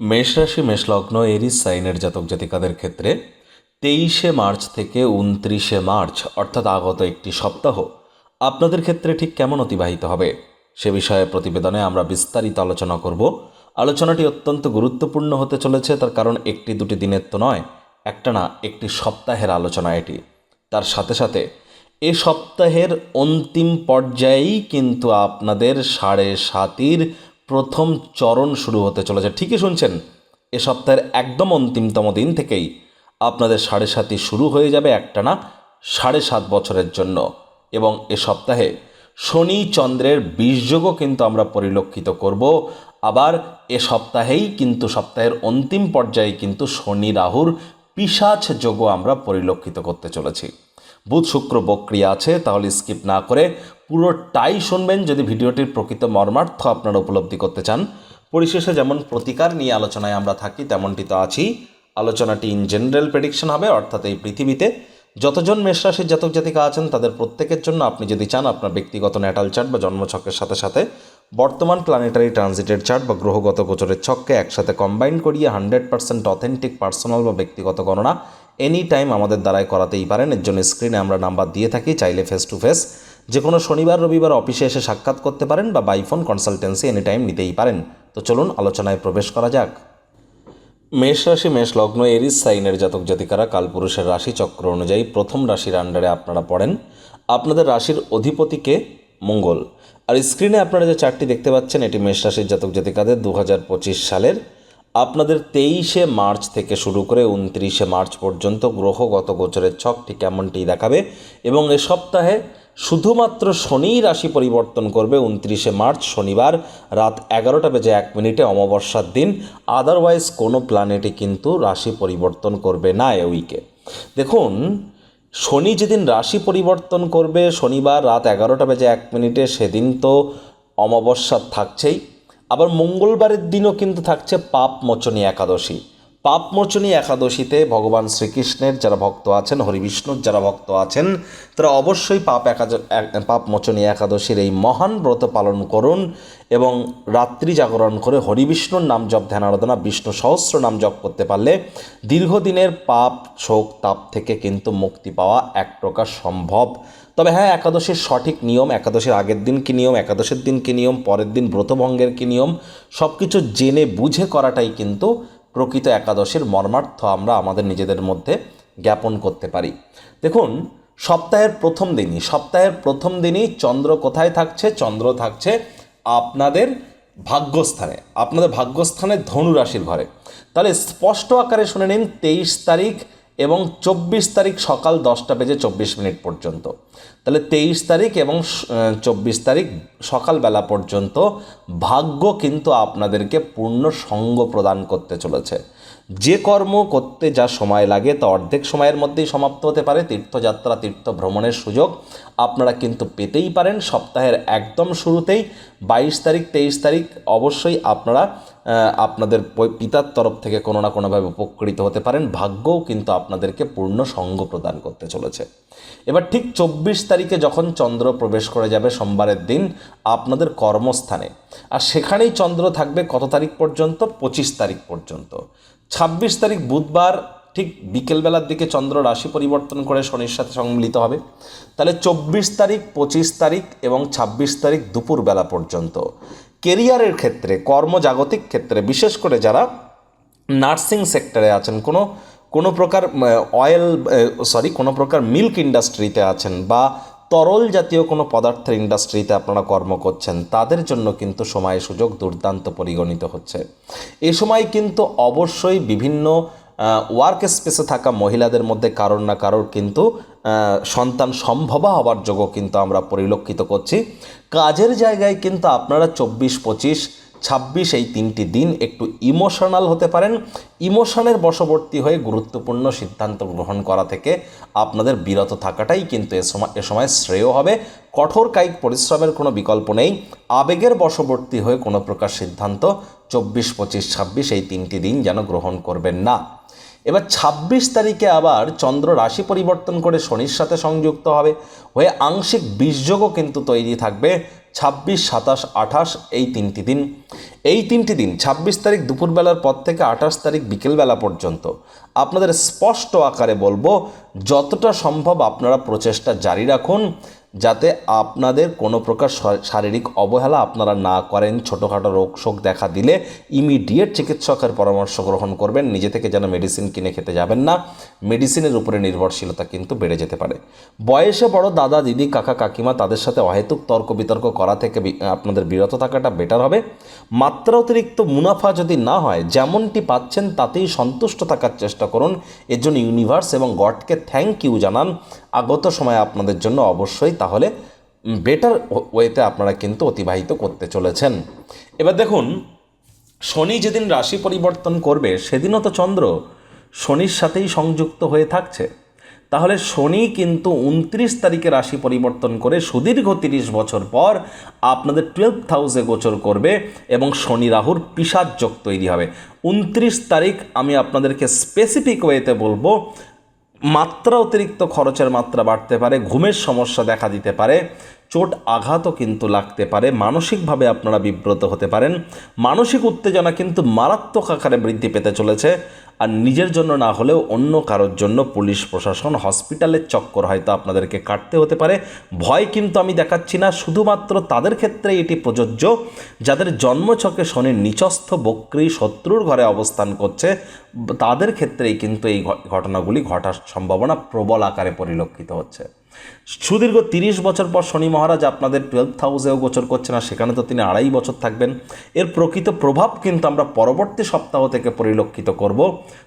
মেষ রাশি মেষলগ্ন এরিস, সাইনের জাতক জাতিকাদের ক্ষেত্রে তেইশে মার্চ থেকে উনত্রিশে মার্চ, অর্থাৎ আগত একটি সপ্তাহ, আপনাদের ক্ষেত্রে ঠিক কেমন অতিবাহিত হবে? সে বিষয়ে প্রতিবেদনে আমরা বিস্তারিত আলোচনা করব। আলোচনাটি অত্যন্ত গুরুত্বপূর্ণ হতে চলেছে, তার কারণ একটি দুটি দিনের তো নয়, একটা না, একটি সপ্তাহের আলোচনা এটি। তার সাথে সাথে, এ সপ্তাহের অন্তিম পর্যায়েই কিন্তু আপনাদের সাড়ে সাতির প্রথম চরণ শুরু হতে চলেছে। ঠিকই শুনছেন? এ সপ্তাহের একদম অন্তিমতম দিন থেকেই আপনাদের সাড়ে সাতি শুরু হয়ে যাবে একটানা সাড়ে সাত বছরের জন্য। এবং এ সপ্তাহে শনি চন্দ্রের বীজযোগও কিন্তু আমরা পরিলক্ষিত করব। আবার এ সপ্তাহেই কিন্তু সপ্তাহের অন্তিম পর্যায়ে কিন্তু শনি রাহুর পিসাচ যোগও আমরা পরিলক্ষিত করতে চলেছি। বুধ, শুক্র, বক্রিয়া আছে, তাহলে স্কিপ না করে পুরোটাই শুনবেন যদি ভিডিওটির প্রকৃত মর্মার্থ আপনারা উপলব্ধি করতে চান। পরিশেষে যেমন প্রতিকার নিয়ে আলোচনায় আমরা থাকি, তেমনটি তো আছি আলোচনাটি ইন জেনারেল প্রেডিকশন হবে, অর্থাৎ এই পৃথিবীতে যতজন মেষরাশির জাতক জাতিকা আছেন, তাদের প্রত্যেকের জন্য আপনি যদি চান আপনার ব্যক্তিগত ন্যাটাল চার্ট বা জন্মছকের সাথে সাথে বর্তমান প্ল্যানেটারি ট্রানজিটের চার্ট বা গ্রহগত গোচরের ছককে একসাথে কম্বাইন করিয়ে হান্ড্রেড পার্সেন্ট অথেন্টিক পার্সোনাল বা ব্যক্তিগত গণনা এনি টাইম আমাদের দ্বারাই করাতেই পারেন। এর জন্য স্ক্রিনে আমরা নাম্বার দিয়ে থাকি, চাইলে ফেস টু ফেস যে কোনো শনিবার, রবিবার অফিসে এসে সাক্ষাৎ করতে পারেন বা বাইফোন কনসালটেন্সি এনি টাইম নিতেই পারেন। তো চলুন আলোচনায় প্রবেশ করা যাক। মেষ রাশি, মেষ লগ্ন, এরিস সাইনের জাতক জাতিকারা কালপুরুষের রাশি চক্র অনুযায়ী প্রথম রাশির আন্ডারে আপনারা পড়েন। আপনাদের রাশির অধিপতিকে মঙ্গল। আর স্ক্রিনে আপনারা যে চারটি দেখতে পাচ্ছেন, এটি মেষ রাশির জাতক জাতিকাদের দু হাজার পঁচিশ সালের। আপনাদের তেইশে মার্চ থেকে শুরু করে উনত্রিশে মার্চ পর্যন্ত গ্রহগত গোচরের ছকটি কেমনটি দেখাবে এবং এ সপ্তাহে শুধুমাত্র শনি রাশি পরিবর্তন করবে উনত্রিশে মার্চ, শনিবার রাত এগারোটা বেজে এক মিনিটে অমাবস্যার দিন। আদারওয়াইজ কোনো প্ল্যানেটই কিন্তু রাশি পরিবর্তন করবে না এ উইকে দেখুন, শনি যেদিন রাশি পরিবর্তন করবে, শনিবার রাত এগারোটা বেজে এক মিনিটে সেদিন তো অমাবস্যা থাকছেই। আবার মঙ্গলবারের দিনও কিন্তু থাকছে পাপ মোচনী একাদশী। পাপ মোচনী একাদশীতে ভগবান শ্রীকৃষ্ণের যারা ভক্ত আছেন হরিবিষ্ণুর যারা ভক্ত আছেন, তারা অবশ্যই পাপ একাদ পাপ মোচনী একাদশীর এই মহান ব্রত পালন করুন এবং রাত্রি জাগরণ করে হরিবিষ্ণুর নাম জপ, ধ্যান আরাধনা, বিষ্ণু সহস্র নাম জপ করতে পারলে দীর্ঘদিনের পাপ, শোক, তাপ থেকে কিন্তু মুক্তি পাওয়া এক প্রকার সম্ভব। তবে হ্যাঁ একাদশীর সঠিক নিয়ম, একাদশীর আগের দিন কী নিয়ম, একাদশের দিন কী নিয়ম, পরের দিন ব্রতভঙ্গের কী নিয়ম সব কিছু জেনে বুঝে করাটাই কিন্তু প্রকৃত একাদশের মর্মার্থ আমরা আমাদের নিজেদের মধ্যে জ্ঞাপন করতে পারি। দেখুন, সপ্তাহের প্রথম দিনই, সপ্তাহের প্রথম দিনই চন্দ্র কোথায় থাকছে? চন্দ্র থাকছে আপনাদের ভাগ্যস্থানে আপনাদের ভাগ্যস্থানে ধনুরাশির ঘরে। তাহলে স্পষ্ট আকারে শুনে নিন, তেইশ তারিখ এবং চব্বিশ তারিখ সকাল দশটা বেজে চব্বিশ মিনিট পর্যন্ত। তাহলে তেইশ তারিখ এবং চব্বিশ তারিখ সকালবেলা পর্যন্ত ভাগ্য কিন্তু আপনাদেরকে পূর্ণ সঙ্গ প্রদান করতে চলেছে। যে কর্ম করতে যা সময় লাগে তা অর্ধেক সময়ের মধ্যেই সমাপ্ত হতে পারে। তীর্থযাত্রা, তীর্থ ভ্রমণের সুযোগ আপনারা কিন্তু পেতেই পারেন। সপ্তাহের একদম শুরুতেই বাইশ তারিখ, তেইশ তারিখ অবশ্যই আপনারা আপনাদের পিতার তরফ থেকে কোনো না কোনোভাবে উপকৃত হতে পারেন। ভাগ্যও কিন্তু আপনাদেরকে পূর্ণ সঙ্গ প্রদান করতে চলেছে। এবার ঠিক চব্বিশ তারিখে যখন চন্দ্র প্রবেশ করে যাবে সোমবারের দিন আপনাদের কর্মস্থানে, আর সেখানেই চন্দ্র থাকবে কত তারিখ পর্যন্ত? পঁচিশ তারিখ পর্যন্ত। ছাব্বিশ তারিখ বুধবার ঠিক বিকেলবেলার দিকে চন্দ্র রাশি পরিবর্তন করে শনির সাথে সম্মিলিত হবে। তাহলে চব্বিশ তারিখ, পঁচিশ তারিখ এবং ছাব্বিশ তারিখ দুপুরবেলা পর্যন্ত। কেরিয়ারের ক্ষেত্রে, কর্মজাগতিক ক্ষেত্রে, বিশেষ করে যারা নার্সিং সেক্টরে আছেন, কোনো কোনো প্রকার অয়েল সরি কোনো প্রকার মিল্ক ইন্ডাস্ট্রিতে আছেন বা তরল জাতীয় কোনো পদার্থের ইন্ডাস্ট্রিতে আপনারা কর্ম করছেন, তাদের জন্য কিন্তু সময় সুযোগ দুর্দান্ত পরিগণিত হচ্ছে। এ সময় কিন্তু অবশ্যই বিভিন্ন ওয়ার্ক স্পেসে থাকা মহিলাদের মধ্যে কারোর না কারোর কিন্তু সন্তান সম্ভবা হবার যোগও কিন্তু আমরা পরিলক্ষিত করছি। কাজের জায়গায় কিন্তু আপনারা চব্বিশ পঁচিশ ছাব্বিশ এই তিনটি দিন একটু ইমোশনাল হতে পারেন। ইমোশনের বশবর্তী হয়ে গুরুত্বপূর্ণ সিদ্ধান্ত গ্রহণ করা থেকে আপনাদের বিরত থাকাটাই কিন্তু এ সময় এ সময় শ্রেয় হবে। কঠোর কায়িক পরিশ্রমের কোনো বিকল্প নেই। আবেগের বশবর্তী হয়ে কোনো প্রকার সিদ্ধান্ত চব্বিশ, পঁচিশ, ছাব্বিশ এই তিনটি দিন যেন গ্রহণ করবেন না। এবার ২৬ তারিখে আবার চন্দ্র রাশি পরিবর্তন করে শনির সাথে সংযুক্ত হবে। হয়ে আংশিক বীজযোগও কিন্তু তৈরি থাকবে। ছাব্বিশ, সাতাশ, আঠাশ, এই তিনটি দিন। এই তিনটি দিন, ছাব্বিশ তারিখ দুপুরবেলার পর থেকে আঠাশ তারিখ বিকেলবেলা পর্যন্ত। আপনাদের স্পষ্ট আকারে বলব, যতটা সম্ভব আপনারা প্রচেষ্টা জারি রাখুন। যাতে আপনাদের কোনো প্রকার শারীরিক অবহেলা আপনারা না করেন, ছোটোখাটো রোগ শোক দেখা দিলে ইমিডিয়েট চিকিৎসকের পরামর্শ গ্রহণ করবেন। নিজে থেকে যেন মেডিসিন কিনে খেতে যাবেন না। মেডিসিনের উপরে নির্ভরশীলতা কিন্তু বেড়ে যেতে পারে। বয়সে বড় দাদা, দিদি, কাকা, কাকিমা তাদের সাথে অহেতুক তর্ক বিতর্ক করা থেকে আপনাদের বিরত থাকাটা বেটার হবে। মাত্রা অতিরিক্ত মুনাফা যদি না হয়, যেমনটি পাচ্ছেন তাতেই সন্তুষ্ট থাকার চেষ্টা করুন। এর জন্য ইউনিভার্স এবং গডকে থ্যাংক ইউ জানান। আগত সময় আপনাদের জন্য অবশ্যই তাহলে বেটার ওয়েতে আপনারা কিন্তু অতিবাহিত করতে চলেছেন। এবার দেখুন, শনি যেদিন রাশি পরিবর্তন করবে, সেদিনও তো চন্দ্র শনির সাথেই সংযুক্ত হয়ে থাকছে। তাহলে শনি কিন্তু উনত্রিশ তারিখে রাশি পরিবর্তন করে সুদীর্ঘ তিরিশ বছর পর আপনাদের টুয়েলভ হাউসে গোচর করবে এবং শনি রাহুর পিসার যোগ তৈরি হবে। উনত্রিশ তারিখ আমি আপনাদেরকে স্পেসিফিক ওয়েতে বলব মাত্রা অতিরিক্ত খরচের মাত্রা বাড়তে পারে, ঘুমের সমস্যা দেখা দিতে পারে, চোট আঘাতও কিন্তু লাগতে পারে, মানসিকভাবে আপনারা বিব্রত হতে পারেন। মানসিক উত্তেজনা কিন্তু মারাত্মক আকারে বৃদ্ধি পেতে চলেছে। আর নিজের জন্য না হলেও অন্য কারোর জন্য পুলিশ, প্রশাসন, হসপিটালের চক্কর হয়তো আপনাদেরকে কাটতে হতে পারে। ভয় কিন্তু আমি দেখাচ্ছি না, শুধুমাত্র তাদের ক্ষেত্রে এটি প্রযোজ্য। যাদের জন্মছকে শনির নিচস্থ, বক্রী, শত্রুর ঘরে অবস্থান করছে তাদের ক্ষেত্রেই কিন্তু এই ঘটনাগুলি ঘটার সম্ভাবনা প্রবল আকারে পরিলক্ষিত হচ্ছে। সুদীর্ঘ তিরিশ বছর পর শনি মহারাজ আপনাদের টুয়েলভ হাউসেও গোচর করছে না সেখানে তো তিনি আড়াই বছর থাকবেন। এর প্রকৃত প্রভাব কিন্তু আমরা পরবর্তী সপ্তাহ থেকে পরিলক্ষিত করব।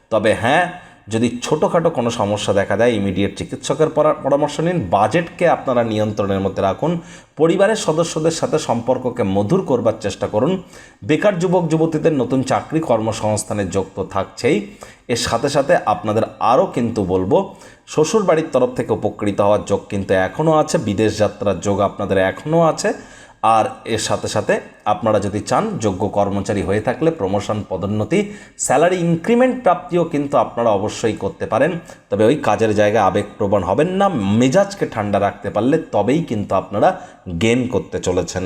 তবে হ্যাঁ যদি ছোটোখাটো কোনো সমস্যা দেখা দেয় ইমিডিয়েট চিকিৎসকের পরা- পরামর্শ নিন। বাজেটকে আপনারা নিয়ন্ত্রণের মধ্যে রাখুন। পরিবারের সদস্যদের সাথে সম্পর্ককে মধুর করবার চেষ্টা করুন। বেকার যুবক, যুবতীদের নতুন চাকরি কর্মসংস্থানের যোগ তো থাকছেই। এর সাথে সাথে আপনাদের আরও কিন্তু বলব শ্বশুর বাড়ির তরফ থেকে উপকৃত হওয়ার যোগ কিন্তু এখনও আছে। বিদেশ যাত্রার যোগ আপনাদের এখনও আছে। আর এর সাথে সাথে আপনারা যদি চান, যোগ্য কর্মচারী হয়ে থাকলে প্রমোশন পদোন্নতি স্যালারি ইনক্রিমেন্ট প্রাপ্তিও কিন্তু আপনারা অবশ্যই করতে পারেন। তবে ওই কাজের জায়গায় আবেগপ্রবণ হবেন না, মেজাজকে ঠান্ডা রাখতে পারলে তবেই কিন্তু আপনারা গেন করতে চলেছেন।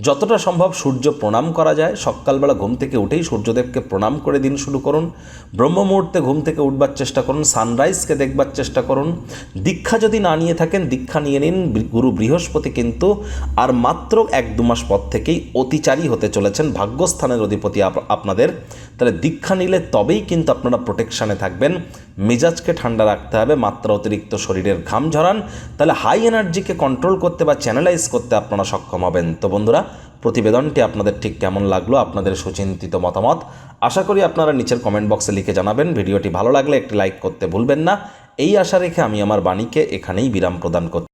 যতটা সম্ভব সূর্য প্রণাম করা যায়। সকালবেলা ঘুম থেকে উঠেই সূর্যদেবকে প্রণাম করে দিন শুরু করুন। ব্রহ্ম মুহূর্তে ঘুম থেকে উঠবার চেষ্টা করুন সানরাইজকে দেখবার চেষ্টা করুন। দীক্ষা যদি না নিয়ে থাকেন, দীক্ষা নিয়ে নিন। গুরু বৃহস্পতি কিন্তু আর মাত্র এক দু মাস পর থেকেই অতিচারী হতে চলেছেন ভাগ্যস্থানের অধিপতি আপ- আপনাদের। তাহলে দীক্ষা নিলে তবেই কিন্তু আপনারা প্রোটেকশানে থাকবেন। মেজাজকে ঠান্ডা রাখতে হবে, মাত্রা অতিরিক্ত শরীরের ঘাম ঝরান। তাহলে হাই এনার্জিকে কন্ট্রোল করতে বা চ্যানেলাইজ করতে আপনারা সক্ষম হবেন। তো বন্ধুরা প্রতিবেদনটি আপনাদের ঠিক কেমন লাগল, আপনাদের সুচিন্তিত মতামত, আশা করি আপনারা নিচের কমেন্ট বক্সে লিখে জানাবেন। ভিডিওটি ভালো লাগলে একটি লাইক করতে ভুলবেন না। এই আশা রেখে আমি আমার বাণীকে এখানেই বিরাম প্রদান করছি।